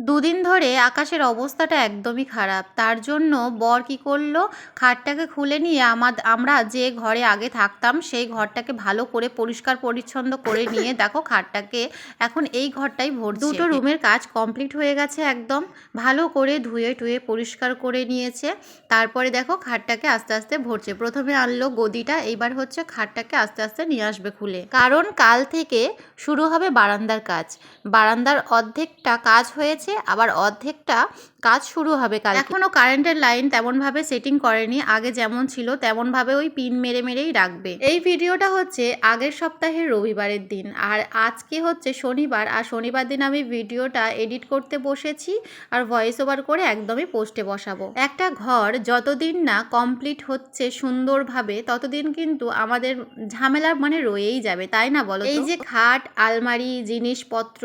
দুদিন ধরে আকাশের অবস্থাটা একদমই খারাপ। তার জন্য বর কি করল? খাটটাকে খুলে নিয়ে আমার আমরা যে ঘরে আগে থাকতাম সেই ঘরটাকে ভালো করে পরিষ্কার পরিচ্ছন্ন করে নিয়ে দেখো খাটটাকে এখন এই ঘরটাই ভর দুটো রুমের কাজ কমপ্লিট হয়ে গেছে একদম। ভালো করে ধুয়ে টুয়ে পরিষ্কার করে নিয়েছে। তারপরে দেখো খাটটাকে আস্তে আস্তে ভরছে। প্রথমে আনলো গদিটা এইবার হচ্ছে খাটটাকে আস্তে আস্তে নিয়ে আসবে খুলে। কারণ কাল থেকে শুরু হবে বারান্দার কাজ। বারান্দার অর্ধেকটা কাজ হয়েছে আবার অর্ধেকটা কাজ শুরু হবে কাল এখনও কারেন্টের লাইন তেমনভাবে সেটিং করেনি আগে যেমন ছিল তেমনভাবে ওই পিন মেরে মেরেই রাখবে। এই ভিডিওটা হচ্ছে আগের সপ্তাহের রবিবারের দিন আর আজকে হচ্ছে শনিবার আর শনিবার দিন আমি ভিডিওটা এডিট করতে বসেছি আর ভয়েস ওভার করে একদমই পোস্টে বসাবো। একটা ঘর যতদিন না কমপ্লিট হচ্ছে সুন্দরভাবে ততদিন কিন্তু আমাদের ঝামেলা মানে রয়েই যাবে তাই না বলো এই যে খাট আলমারি জিনিসপত্র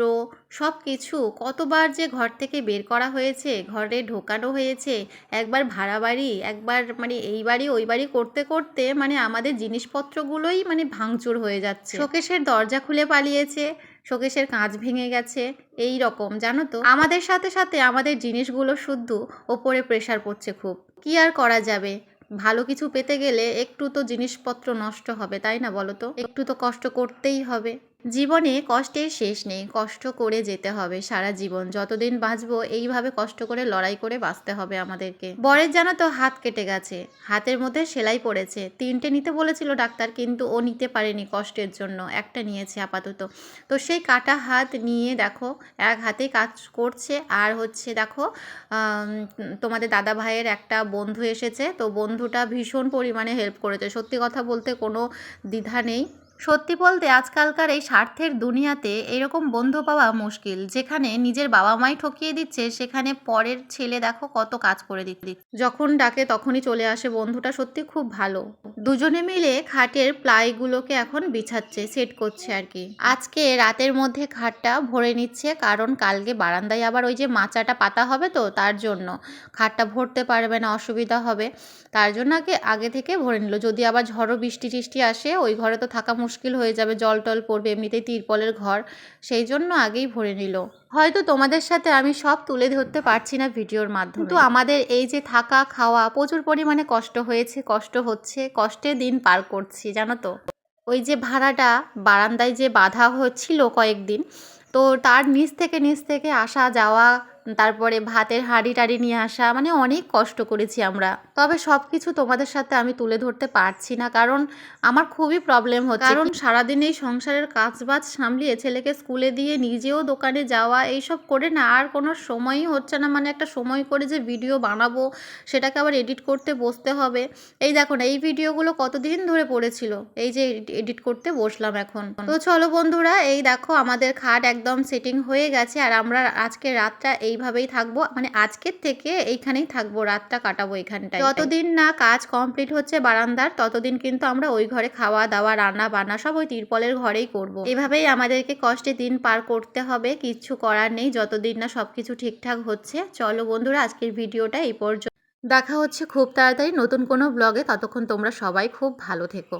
সব কিছু কতবার যে ঘর থেকে বের করা হয়েছে ঘরে ঢোকানো হয়েছে। একবার ভাড়া বাড়ি, একবার মানে এই বাড়ি, ওই বাড়ি করতে করতে মানে আমাদের জিনিসপত্রগুলোই মানে ভাঙচুর হয়ে যাচ্ছে। শোকেশের দরজা খুলে পালিয়েছে। শোকেশের কাঁচ ভেঙে গেছে। এই রকম, জানো তো? আমাদের সাথে সাথে আমাদের জিনিসগুলো শুদ্ধ ওপরে প্রেশার পড়ছে খুব। কি আর করা যাবে? ভালো কিছু পেতে গেলে একটু তো জিনিসপত্র নষ্ট হবে, তাই না বলো তো? একটু তো কষ্ট করতেই হবে। জীবনে কষ্টের শেষ নেই, কষ্ট করে যেতে হবে সারা জীবন। যতদিন বাঁচবো, এইভাবে কষ্ট করে, লড়াই করে বাঁচতে হবে আমাদেরকে। বরের জানা তো হাত কেটে গেছে, হাতের মধ্যে সেলাই পড়েছে। তিনটে নিতে বলেছিল ডাক্তার, কিন্তু ও নিতে পারেনি কষ্টের জন্য। একটা নিয়েছে আপাতত। তো সেই কাটা হাত নিয়ে দেখো, এক হাতে কাজ করছে। আর হচ্ছে দেখো তোমাদের দাদা ভাইয়ের একটা বন্ধু এসেছে। তো বন্ধুটা ভীষণ পরিমাণে হেল্প করেছে। সত্যি কথা বলতে কোনো দ্বিধা নেই। সত্যি বলতে আজকালকার এই স্বার্থের দুনিয়াতে এরকম বন্ধু পাওয়া মুশকিল, যেখানে নিজের বাবা মাই ঠকিয়ে দিচ্ছে, সেখানে পরের ছেলে দেখো কত কাজ করে দিচ্ছে। যখন ডাকে তখনই চলে আসে বন্ধুটা সত্যি খুব ভালো। দুজনে মিলে খাটের প্লাইগুলোকে এখন বিছাচ্ছে, সেট করছে আর কি। আজকে রাতের মধ্যে খাটটা ভরে নিচ্ছে, কারণ কালকে বারান্দায় আবার ওই যে মাচাটা পাতা হবে তো, তার জন্য। খাটটা ভরতে পারবে না, অসুবিধা হবে। তার জন্য আগে আগে থেকে ভরে নিল। যদি আবার ঝড়ো বৃষ্টি টিষ্টি আসে, ওই ঘরে তো থাকা মুশকিল হয়ে যাবে জল টল পড়বে এমনিতেই তিরপলের ঘর সেই জন্য আগেই ভরে নিল। হয়তো তোমাদের সাথে আমি সব তুলে ধরতে পারছি না ভিডিওর মাধ্যমে। কিন্তু আমাদের এই যে থাকা খাওয়া প্রচুর পরিমাণে কষ্ট হয়েছে কষ্ট হচ্ছে কষ্টে দিন পার করছি জানো তো? ওই যে ভাড়াটা বারান্দায় যে বাধা হচ্ছিল কয়েকদিন তো তার নিচ থেকে নিচ থেকে আসা যাওয়া তারপরে ভাতের হাঁড়ি টাড়ি নিয়ে আসা মানে অনেক কষ্ট করেছি আমরা। তবে সব কিছু তোমাদের সাথে আমি তুলে ধরতে পারছি না কারণ আমার খুবই প্রবলেম হচ্ছে। কারণ সারাদিন এই সংসারের কাজবাজ সামলিয়ে ছেলেকে স্কুলে দিয়ে নিজেও দোকানে যাওয়া এইসব করে না আর কোনো সময়ই হচ্ছে না। মানে একটা সময় করে যে ভিডিও বানাবো সেটাকে আবার এডিট করতে বসতে হবে। এই দেখো না এই ভিডিওগুলো কতদিন ধরে পড়েছিল? এই যে এডিট করতে বসলাম এখন। তো চলো বন্ধুরা এই দেখো আমাদের খাট একদম সেটিং হয়ে গেছে আর আমরা আজকে রাতটা এই এইভাবেই থাকব। মানে আজকের থেকে এইখানেই থাকব রাতটা কাটাবো এখানটায় যতদিন না কাজ কমপ্লিট হচ্ছে বারান্দার ততদিন কিন্তু আমরা ওই ঘরে খাওয়া দাওয়া রান্না বান্না সব ওই তিরপলের ঘরেই করব। এভাবেই আমাদেরকে কষ্টে দিন পার করতে হবে কিচ্ছু করার নেই যতদিন না সব কিছু ঠিকঠাক হচ্ছে। চলো বন্ধুরা আজকের ভিডিওটা এই পর্যন্ত দেখা হচ্ছে খুব তাড়াতাড়ি নতুন কোনো ব্লগে ততক্ষণ তোমরা সবাই খুব ভালো থেকো।